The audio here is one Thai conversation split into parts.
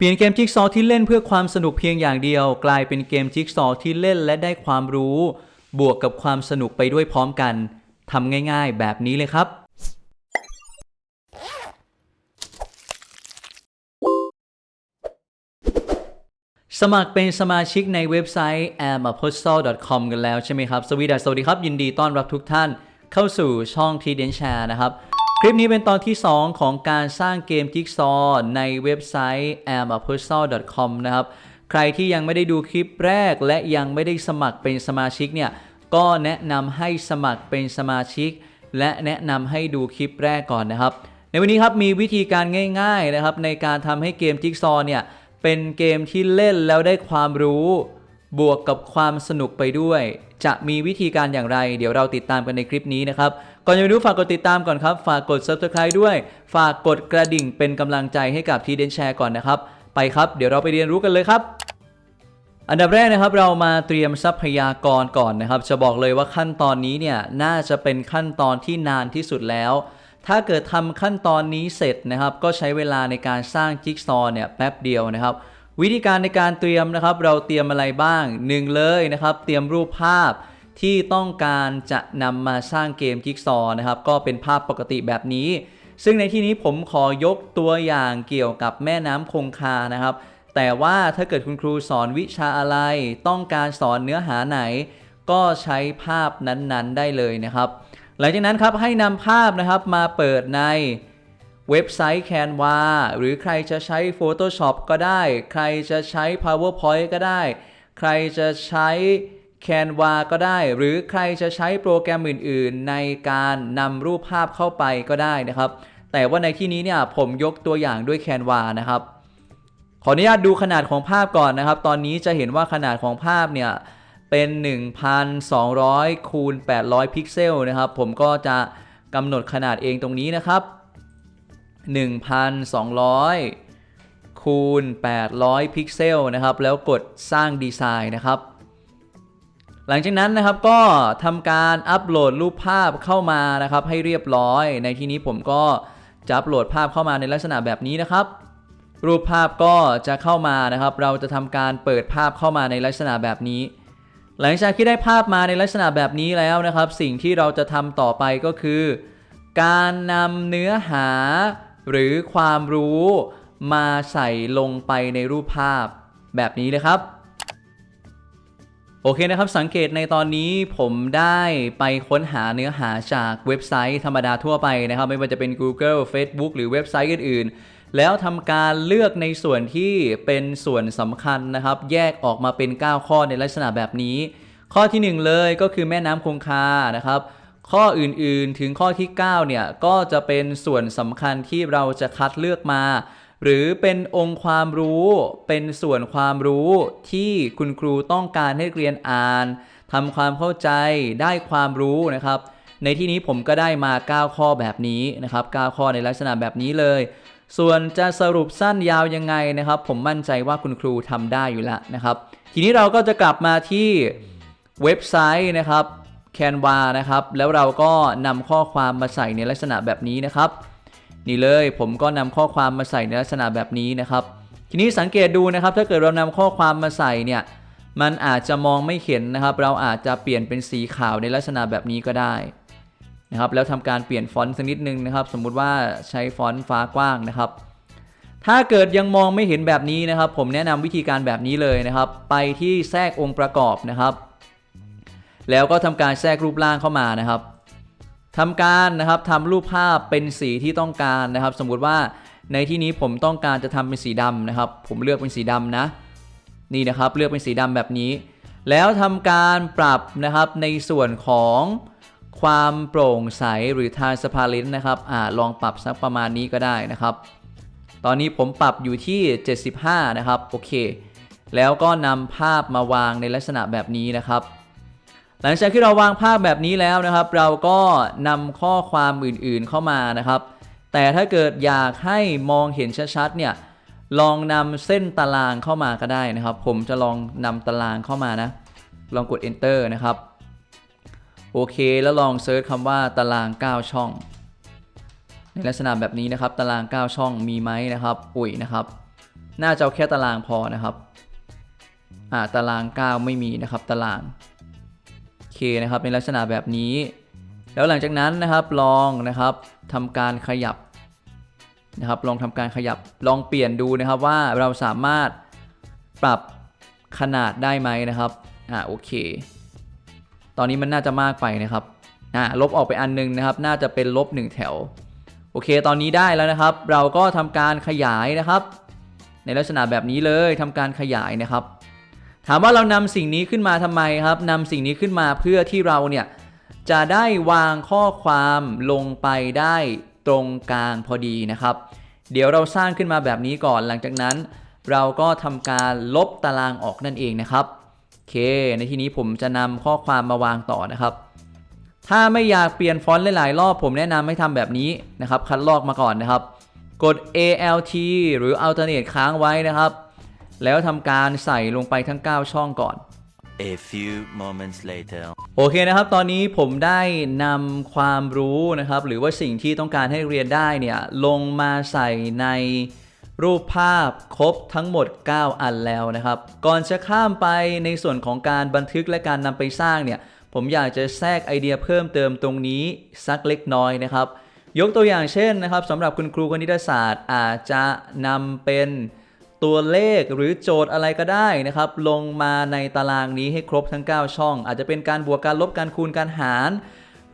เปลี่ยนเกมจิ๊กซอว์ที่เล่นเพื่อความสนุกเพียงอย่างเดียว กลายเป็นเกมจิ๊กซอว์ที่เล่นและได้ความรู้ บวกกับความสนุกไปด้วยพร้อมกันทำง่ายๆ แบบนี้เลยครับ สมัครเป็นสมาชิกในเว็บไซต์ amapostal.com กันแล้วใช่ไหมครับ สวีดัสสวัสดีครับ ยินดีต้อนรับทุกท่านเข้าสู่ช่อง t d n Share นะครับ คลิปนี้เป็นตอนที่ 2 ของการสร้างเกมจิ๊กซอว์ในเว็บไซต์ amapostal.com นะครับ ใครที่ยังไม่ได้ดูคลิปแรกและยังไม่ได้สมัครเป็นสมาชิกเนี่ย ก็แนะนำให้สมัครเป็นสมาชิก และแนะนำให้ดูคลิปแรกก่อนนะครับ ในวันนี้ครับมีวิธีการง่ายๆนะครับในการทำให้เกมจิ๊กซอว์เนี่ยเป็นเกมที่เล่นแล้วได้ความรู้ บวกกับความสนุกไปด้วย จะมีวิธีการอย่างไร เดี๋ยวเราติดตามกันในคลิปนี้นะครับ ก่อนจะไปดูฝากกดติดตามก่อนครับ ฝากกด subscribe ด้วย ฝากกดกระดิ่งเป็นกำลังใจให้กับทีเดนแชร์ก่อนนะครับ ไปครับ เดี๋ยวเราไปเรียนรู้กันเลยครับอันดับแรกนะครับเรามาเตรียมทรัพยากรก่อนนะครับ จะบอกเลยว่าขั้นตอนนี้เนี่ยน่าจะเป็นขั้นตอนที่นานที่สุดแล้ว ถ้าเกิดทำขั้นตอนนี้เสร็จนะครับ ก็ใช้เวลาในการสร้างจิ๊กซอว์เนี่ยแป๊บเดียวนะครับ วิธีการในการเตรียมนะครับ เราเตรียมอะไรบ้างหนึ่งเลยนะครับ เตรียมรูปภาพ ที่ต้องการจะนำมาสร้างเกมจิ๊กซอนะครับ ก็เป็นภาพปกติแบบนี้ ซึ่งในที่นี้ผมขอยกตัวอย่างเกี่ยวกับแม่น้ำคงคานะครับ แต่ว่าถ้าเกิดคุณครูสอนวิชาอะไร ต้องการสอนเนื้อหาไหน ก็ใช้ภาพนั้นๆ ได้เลยนะครับ หลังจากนั้นครับให้นำภาพนะครับมาเปิดในเว็บไซต์ Canva หรือใครจะใช้ Photoshop ก็ได้ ใครจะใช้ PowerPoint ก็ได้ ใครจะใช้ Canva ก็ได้ หรือใครจะใช้โปรแกรมอื่น ๆ ในการนำรูปภาพเข้าไปก็ได้นะครับ แต่ว่าในที่นี้เนี่ยผมยกตัวอย่างด้วย Canva นะครับ ขออนุญาตดูขนาดของภาพก่อนนะครับ ตอนนี้จะเห็นว่าขนาดของภาพเนี่ยเป็น 1,200 คูณ 800 พิกเซลนะครับ ผมก็จะกำหนดขนาดเองตรงนี้นะครับ 1,200 คูณ 800 พิกเซลนะครับ แล้วกดสร้างดีไซน์นะครับ หลังจากนั้นนะครับก็ทำการอัปโหลดรูปภาพเข้ามานะครับ ให้เรียบร้อย ในที่นี้ผมก็จะอัปโหลดภาพเข้ามาในลักษณะแบบนี้นะครับ รูปภาพก็จะเข้ามานะครับ เราจะทำการเปิดภาพเข้ามาในลักษณะแบบนี้ หลังจากที่ได้ภาพมาในลักษณะแบบนี้แล้วนะครับ สิ่งที่เราจะทำต่อไปก็คือ การนำเนื้อหา หรือความรู้มาใส่ลงไปในรูปภาพแบบนี้เลยครับ โอเคนะครับ สังเกตในตอนนี้ผมได้ไปค้นหาเนื้อหาจากเว็บไซต์ธรรมดาทั่วไปนะครับ ไม่ว่าจะเป็น Google Facebook หรือเว็บไซต์อื่นๆ แล้วทำการเลือกในส่วนที่เป็นส่วนสำคัญนะครับ แยกออกมาเป็น 9 ข้อในลักษณะแบบนี้ ข้อทีหนึ่1 เลยก็คือแม่น้ำคงคานะครับข้ออื่นๆ ถึงข้อที่ 9 เนี่ย ก็จะเป็นส่วนสำคัญที่เราจะคัดเลือกมา หรือเป็นองค์ความรู้เป็นส่วนความรู้ที่คุณครูต้องการให้เรียนอ่านทำความเข้าใจได้ความรู้นะครับ ในที่นี้ผมก็ได้มา 9 ข้อแบบนี้นะครับ 9 ข้อในลักษณะแบบนี้เลย ส่วนจะสรุปสั้นยาวยังไงนะครับ ผมมั่นใจว่าคุณครูทำได้อยู่แล้วนะครับ ทีนี้เราก็จะกลับมาที่เว็บไซต์นะครับ Canva นะครับ แล้วเราก็นำข้อความมาใส่ในลักษณะแบบนี้นะครับ นี่เลยผมก็นำข้อความมาใส่ในลักษณะแบบนี้นะครับ ทีนี้สังเกตดูนะครับ ถ้าเกิดเรานำข้อความมาใส่เนี่ยมันอาจจะมองไม่เห็นนะครับ เราอาจจะเปลี่ยนเป็นสีขาวในลักษณะแบบนี้ก็ได้นะครับ แล้วทำการเปลี่ยนฟอนต์สักนิดนึงนะครับ สมมุติว่าใช้ฟอนต์ฟ้ากว้างนะครับ ถ้าเกิดยังมองไม่เห็นแบบนี้นะครับ ผมแนะนำวิธีการแบบนี้เลยนะครับ ไปที่แทรกองค์ประกอบนะครับ แล้วก็ทำการแทรกรูปร่างเข้ามานะครับ ทำการนะครับทำรูปภาพเป็นสีที่ต้องการนะครับ สมมุติว่าในที่นี้ผมต้องการจะทำเป็นสีดำนะครับ ผมเลือกเป็นสีดำนะ นี่นะครับเลือกเป็นสีดำแบบนี้ แล้วทำการปรับนะครับในส่วนของความโปร่งใสหรือ transparent นะครับอ่าลองปรับสักประมาณนี้ก็ได้นะครับ ตอนนี้ผมปรับอยู่ที่ 75 นะครับ โอเค แล้วก็นำภาพมาวางในลักษณะแบบนี้นะครับ หลังจากที่เราวางภาพแบบนี้แล้วนะครับ เราก็นำข้อความอื่นๆเข้ามานะครับ แต่ถ้าเกิดอยากให้มองเห็นชัดๆเนี่ยลองนำเส้นตารางเข้ามาก็ได้นะครับ ผมจะลองนำตารางเข้ามานะ ลองกด enter นะครับ โอเคแล้วลองเซิร์ชคำว่าตาราง 9 ช่อง ในลักษณะแบบนี้นะครับ ตาราง 9 ช่องมีไหมนะครับ อุ้ยนะครับ น่าจะเอาแค่ตารางพอนะครับ อ่าตาราง 9 ไม่มีนะครับ ตาราง นะครับในลักษณะแบบนี้ แล้วหลังจากนั้นนะครับลองนะครับทำการขยับนะครับลองทำการขยับลองเปลี่ยนดูนะครับว่าเราสามารถปรับขนาดได้ไหมนะครับอ่าโอเค ตอนนี้มันน่าจะมากไปนะครับอ่าลบออกไปอันนึงนะครับ น่าจะเป็นลบ 1 แถว โอเค ตอนนี้ได้แล้วนะครับ เราก็ทำการขยายนะครับ ในลักษณะแบบนี้เลยทำการขยายนะครับ ถามว่าเรานำสิ่งนี้ขึ้นมาทำไมครับนำสิ่งนี้ขึ้นมาเพื่อที่เราเนี่ยจะได้วางข้อความลงไปได้ตรงกลางพอดีนะครับ เดี๋ยวเราสร้างขึ้นมาแบบนี้ก่อนหลังจากนั้น เราก็ทำการลบตารางออกนั่นเองนะครับโอเค ในที่นี้ผมจะนำข้อความมาวางต่อนะครับ ถ้าไม่อยากเปลี่ยนฟอนต์หลายๆรอบผมแนะนำให้ทำแบบนี้นะครับ คัดลอกมาก่อนนะครับ กด ALT หรือ Alternate ค้างไว้นะครับ แล้วทำการใส่ลงไปทั้ง 9 ช่องก่อน A few moments later. โอเคนะครับ ตอนนี้ผมได้นำความรู้นะครับ หรือว่าสิ่งที่ต้องการให้เรียนได้เนี่ยลงมาใส่ในรูปภาพครบทั้งหมด 9 อันแล้วนะครับ ก่อนจะข้ามไปในส่วนของการบันทึกและการนำไปสร้างเนี่ย ผมอยากจะแทรกไอเดียเพิ่มเติมตรงนี้สักเล็กน้อยนะครับ ยกตัวอย่างเช่นนะครับสำหรับคุณครูคณิตศาสตร์อาจจะนำเป็น ตัวเลขหรือโจทย์อะไรก็ได้นะครับ ลงมาในตารางนี้ให้ครบทั้ง 9 ช่อง อาจจะเป็นการบวกการลบการคูณการหาร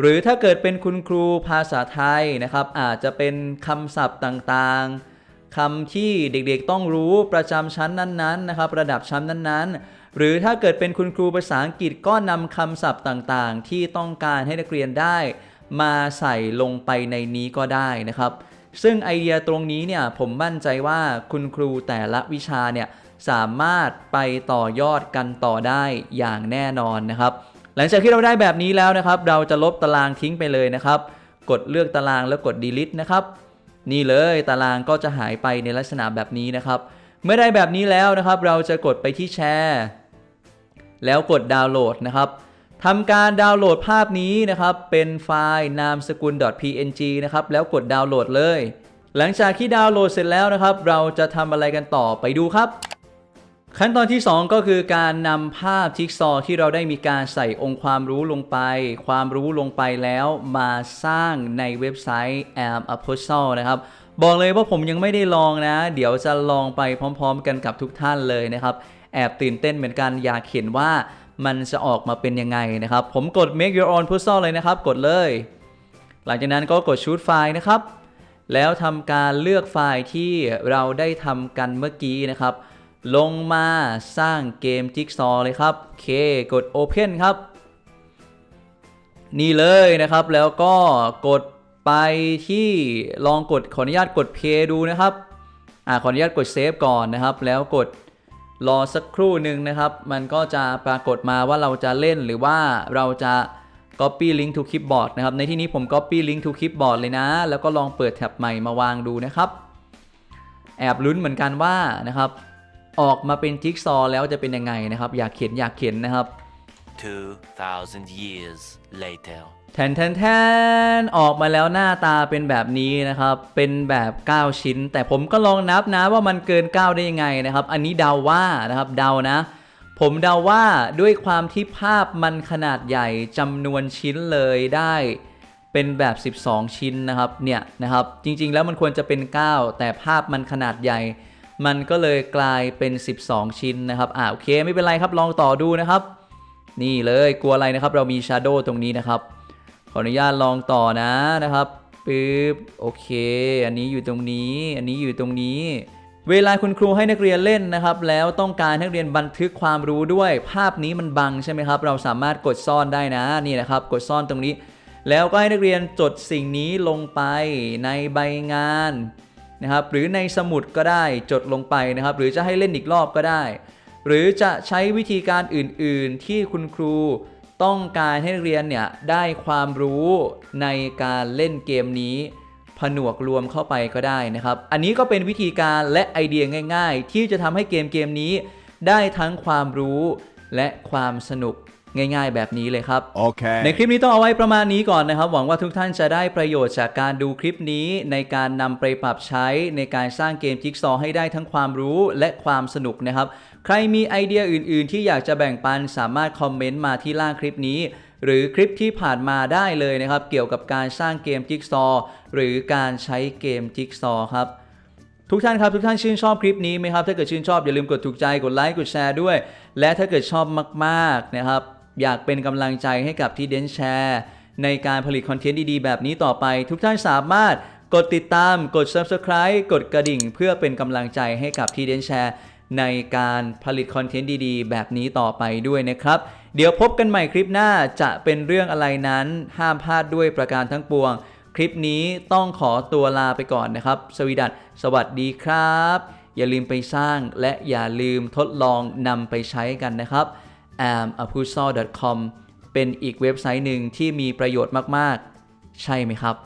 หรือถ้าเกิดเป็นคุณครูภาษาไทยนะครับ อาจจะเป็นคำศัพท์ต่างๆคำที่เด็กๆต้องรู้ประจำชั้นนั้นๆนะครับ ระดับชั้นนั้นๆ หรือถ้าเกิดเป็นคุณครูภาษาอังกฤษก็นำคำศัพท์ต่างๆ ที่ต้องการให้นักเรียนได้ มาใส่ลงไปในนี้ก็ได้นะครับ ซึ่งไอเดียตรงนี้เนี่ยผมมั่นใจว่าคุณครูแต่ละวิชาเนี่ยสามารถไปต่อยอดกันต่อได้อย่างแน่นอนนะครับ หลังจากที่เราได้แบบนี้แล้วนะครับ เราจะลบตารางทิ้งไปเลยนะครับ กดเลือกตารางแล้วกด delete นะครับ นี่เลยตารางก็จะหายไปในลักษณะแบบนี้นะครับ เมื่อได้แบบนี้แล้วนะครับ เราจะกดไปที่แชร์ แล้วกดดาวน์โหลดนะครับ ทำการดาวน์โหลดภาพนี้นะครับเป็นไฟล์นามสกุล .png นะครับแล้วกดดาวน์โหลดเลย หลังจากที่ดาวน์โหลดเสร็จแล้วนะครับ เราจะทำอะไรกันต่อไปดูครับ ขั้นตอนที่ 2 ก็คือการนำภาพจิ๊กซอที่เราได้มีการใส่องค์ความรู้ลงไป ความรู้ลงไปแล้วมาสร้างในเว็บไซต์ Am Apostle นะครับบอกเลยว่าผมยังไม่ได้ลองนะ เดี๋ยวจะลองไปพร้อม ๆ กันกับทุกท่านเลยนะครับ แอบตื่นเต้นเหมือนกันอยากเห็นว่า มันจะออกมาเป็นยังไงนะครับ ผมกด make your own puzzle เลยนะครับ กดเลย หลังจากนั้นก็กด shoot ไฟล์นะครับ แล้วทำการเลือกไฟล์ที่เราได้ทำกันเมื่อกี้นะครับ ลงมาสร้างเกมจิ๊กซอเลยครับโอเค กด Open ครับ นี่เลยนะครับ แล้วก็กดไปที่ลองกดขออนุญาตกด Play ดูนะครับ อ่าขออนุญาตกด Save ก่อนนะครับ แล้วกด รอสักครู่หนึ่งนะครับ มันก็จะปรากฏมาว่าเราจะเล่นหรือว่าเราจะ Copy Link to Clipboard นะครับ ในที่นี้ผม Copy Link to Clipboard เลยนะ แล้วก็ลองเปิดแท็บใหม่มาวางดูนะครับ แอบลุ้นเหมือนกันว่านะครับ ออกมาเป็นจิ๊กซอว์แล้วจะเป็นยังไงนะครับ อยากเขียนอยากเขียนนะครับ 2,000 years later. แทนแทนแทนออกมาแล้วหน้าตาเป็นแบบนี้นะครับ เป็นแบบ 9 ชิ้น แต่ผมก็ลองนับนะว่ามันเกิน 9 ได้ยังไงนะครับ อันนี้เดาว่านะครับเดานะ ผมเดาว่าด้วยความที่ภาพมันขนาดใหญ่จำนวนชิ้นเลยได้เป็นแบบ 12 ชิ้นนะครับ เนี่ยนะครับ จริงๆ แล้วมันควรจะเป็น 9 แต่ภาพมันขนาดใหญ่ มันก็เลยกลายเป็น 12 ชิ้นนะครับ อ่าโอเค ไม่เป็นไรครับ ลองต่อดูนะครับ นี่เลยกลัวอะไรนะครับ เรามี Shadow ตรงนี้นะครับ ขออนุญาตลองต่อนะนะครับปึ๊บโอเค อันนี้อยู่ตรงนี้ อันนี้อยู่ตรงนี้ เวลาคุณครูให้นักเรียนเล่นนะครับ แล้วต้องการนักเรียนบันทึกความรู้ด้วย ภาพนี้มันบังใช่ไหมครับ เราสามารถกดซ่อนได้นะนี่นะครับ กดซ่อนตรงนี้ แล้วก็ให้นักเรียนจดสิ่งนี้ลงไปในใบงานนะครับ หรือในสมุดก็ได้จดลงไปนะครับ หรือจะให้เล่นอีกรอบก็ได้ หรือจะใช้วิธีการอื่นๆ ที่คุณครูต้องการให้เรียนเนี่ยได้ความรู้ในการเล่นเกมนี้ผนวกรวมเข้าไปก็ได้นะครับ อันนี้ก็เป็นวิธีการและไอเดียง่าย ๆ ที่จะทำให้เกมเกมนี้ ได้ทั้งความรู้และความสนุก ง่าย ๆ แบบนี้เลยครับ Okay. ในคลิปนี้ต้องเอาไว้ประมาณนี้ก่อนนะครับ หวังว่าทุกท่านจะได้ประโยชน์จากการดูคลิปนี้ ในการนำไปปรับใช้ในการสร้างเกมจิ๊กซอว์ให้ได้ทั้งความรู้และความสนุกนะครับ ใครมีไอเดียอื่น ๆ ที่อยากจะแบ่งปันสามารถคอมเมนต์มาที่ล่างคลิปนี้ หรือคลิปที่ผ่านมาได้เลยนะครับ เกี่ยวกับการสร้างเกมจิ๊กซอว์หรือการใช้เกมจิ๊กซอว์ครับทุกท่านครับ ทุกท่านชื่นชอบคลิปนี้ไหมครับ ถ้าเกิดชื่นชอบอย่าลืมกดถูกใจกดไลค์กดแชร์ด้วย และถ้าเกิดชอบมาก ๆ นะครับ อยากเป็นกำลังใจให้กับที่เดนแชร์ในการผลิตคอนเทนต์ดีๆ แบบนี้ต่อไปทุกท่านสามารถกดติดตามกด Subscribe กดกระดิ่ง เพื่อเป็นกำลังใจให้กับที่เดนแชร์ในการผลิตคอนเทนต์ดีๆ แบบนี้ต่อไปด้วยนะครับ เดี๋ยวพบกันใหม่คลิปหน้าจะเป็นเรื่องอะไรนั้นห้ามพลาดด้วยประการทั้งปวง คลิปนี้ต้องขอตัวลาไปก่อนนะครับ สวีดัตสวัสดีครับ อย่าลืมไปสร้างและอย่าลืมทดลองนำไปใช้กันนะครับ a m a p u s o l c o m เป็นอีกเว็บไซต์หนึ่งที่มีประโยชน์มาก ๆ ใช่ไหมครับ